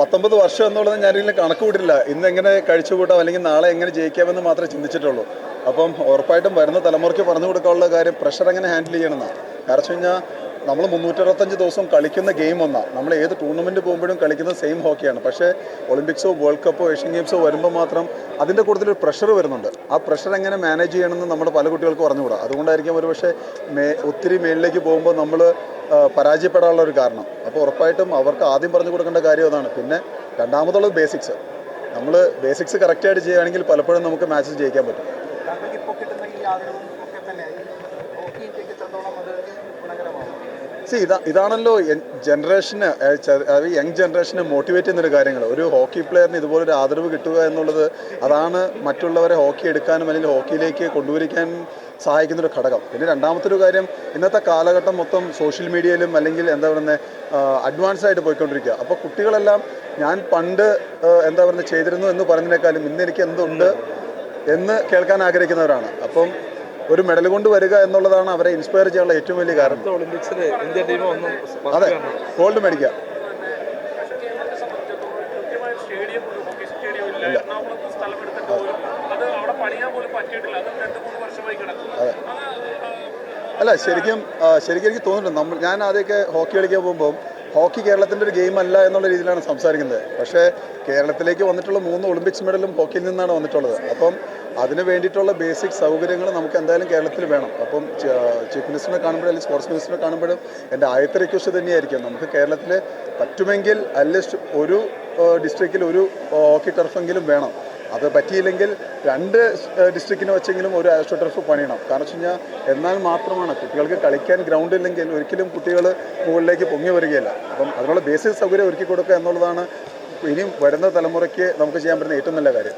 പത്തൊമ്പത് വർഷം എന്നുള്ളത് ഞാനിതിൽ കണക്ക് കൂട്ടില്ല ഇന്ന് എങ്ങനെ കഴിച്ചു കൂട്ടാം അല്ലെങ്കിൽ നാളെ എങ്ങനെ ജയിക്കാമെന്ന് മാത്രമേ ചിന്തിച്ചിട്ടുള്ളൂ. അപ്പം ഉറപ്പായിട്ടും വരുന്ന തലമുറയ്ക്ക് പറഞ്ഞു കൊടുക്കാനുള്ള കാര്യം പ്രഷർ എങ്ങനെ ഹാൻഡിൽ ചെയ്യണമെന്നാണ്. കാരണം വെച്ച് കഴിഞ്ഞാൽ നമ്മൾ മുന്നൂറ്ററുപത്തഞ്ച് ദിവസം കളിക്കുന്ന ഗെയിം ഒന്നാണ് നമ്മൾ ഏത് ടൂർണമെന്റ് പോകുമ്പോഴും കളിക്കുന്ന സെയിം ഹോക്കിയാണ് പക്ഷേ ഒളിമ്പിക്സോ വേൾഡ് കപ്പോ ഏഷ്യൻ ഗെയിംസോ വരുമ്പോൾ മാത്രം അതിന്റെ കൂടുതൽ ഒരു പ്രഷർ വരുന്നുണ്ട്. ആ പ്രഷർ എങ്ങനെ മാനേജ് ചെയ്യണമെന്ന് നമ്മുടെ പല കുട്ടികൾക്ക് പറഞ്ഞുകൂടാ. അതുകൊണ്ടായിരിക്കും ഒരു പക്ഷേ മേ ഒത്തിരി മേളിലേക്ക് പോകുമ്പോൾ നമ്മൾ പരാജയപ്പെടാനുള്ള ഒരു കാരണം. അപ്പോൾ ഉറപ്പായിട്ടും അവർക്ക് ആദ്യം പറഞ്ഞു കൊടുക്കേണ്ട കാര്യം അതാണ്. പിന്നെ രണ്ടാമതുള്ളത് ബേസിക്സ് നമ്മൾ ബേസിക്സ് കറക്റ്റായിട്ട് ചെയ്യുകയാണെങ്കിൽ പലപ്പോഴും നമുക്ക് മാച്ചസ് ജയിക്കാൻ പറ്റും. സി ഇതാ ഇതാണല്ലോ ജനറേഷന് യങ് ജനറേഷനെ മോട്ടിവേറ്റ് ചെയ്യുന്നൊരു കാര്യങ്ങൾ. ഒരു ഹോക്കി പ്ലെയറിന് ഇതുപോലൊരു ആദരവ് കിട്ടുക എന്നുള്ളത് അതാണ് മറ്റുള്ളവരെ ഹോക്കി എടുക്കാനും അല്ലെങ്കിൽ ഹോക്കിയിലേക്ക് കൊണ്ടുവരിക്കാൻ സഹായിക്കുന്ന ഒരു ഘടകം. പിന്നെ രണ്ടാമത്തെ ഒരു കാര്യം ഇന്നത്തെ കാലഘട്ടം മൊത്തം സോഷ്യൽ മീഡിയയിലും അല്ലെങ്കിൽ എന്താ പറയുന്നത് അഡ്വാൻസ് ആയിട്ട് പോയിക്കൊണ്ടിരിക്കുക. അപ്പോൾ കുട്ടികളെല്ലാം ഞാൻ പണ്ട് എന്താ പറയുന്നത് ചെയ്തിരുന്നു എന്ന് പറഞ്ഞതിനേക്കാളും ഇന്ന് എനിക്ക് എന്തുണ്ട് എന്ന് കേൾക്കാൻ ആഗ്രഹിക്കുന്നവരാണ്. അപ്പം ഒരു മെഡൽ കൊണ്ട് വരിക എന്നുള്ളതാണ് അവരെ ഇൻസ്പയർ ചെയ്യാനുള്ള ഏറ്റവും വലിയ കാരണം. ഒളിമ്പിക്സിൽ ഇന്ത്യ ടീം ഒന്ന് അതെ. ഗോൾഡ് മേടിക്കുക. ഇല്ല. അല്ല ശരിക്കും ശരിക്കും എനിക്ക് തോന്നുന്നുണ്ട്. നമ്മൾ ഞാൻ ആദ്യമൊക്കെ ഹോക്കി കളിക്കാൻ പോകുമ്പോൾ ഹോക്കി കേരളത്തിന്റെ ഒരു ഗെയിം അല്ല എന്നുള്ള രീതിയിലാണ് സംസാരിക്കുന്നത്. പക്ഷേ കേരളത്തിലേക്ക് വന്നിട്ടുള്ള മൂന്ന് ഒളിമ്പിക്സ് മെഡലും ഹോക്കിയിൽ നിന്നാണ് വന്നിട്ടുള്ളത്. അപ്പം അതിന് വേണ്ടിയിട്ടുള്ള ബേസിക് സൗകര്യങ്ങൾ നമുക്ക് എന്തായാലും കേരളത്തിൽ വേണം. അപ്പം ചീഫ് മിനിസ്റ്ററിനെ കാണുമ്പോഴും അല്ലെങ്കിൽ സ്പോർട്സ് മിനിസ്റ്ററിനെ കാണുമ്പോഴും എന്റെ ആദ്യത്തെ റിക്വസ്റ്റ് തന്നെയായിരിക്കും. നമുക്ക് കേരളത്തിൽ പറ്റുമെങ്കിൽ അറ്റ്ലീസ്റ്റ് ഒരു ഡിസ്ട്രിക്റ്റിൽ ഒരു ഹോക്കി ടർഫെങ്കിലും വേണം. അത് പറ്റിയില്ലെങ്കിൽ രണ്ട് ഡിസ്ട്രിക്റ്റിന് വെച്ചെങ്കിലും ഒരു ആസ്ട്രോ ടർഫ് പണിയണം. കാരണം വെച്ച് കഴിഞ്ഞാൽ എന്നാൽ മാത്രമാണ് കുട്ടികൾക്ക് കളിക്കാൻ ഗ്രൗണ്ട് ഇല്ലെങ്കിൽ ഒരിക്കലും കുട്ടികൾ മുകളിലേക്ക് പൊങ്ങി വരികയില്ല. അപ്പം അതിനുള്ള ബേസിക് സൗകര്യം ഒരുക്കി കൊടുക്കുക എന്നുള്ളതാണ് ഇനിയും വരുന്ന തലമുറയ്ക്ക് നമുക്ക് ചെയ്യാൻ പറ്റുന്ന ഏറ്റവും നല്ല കാര്യം.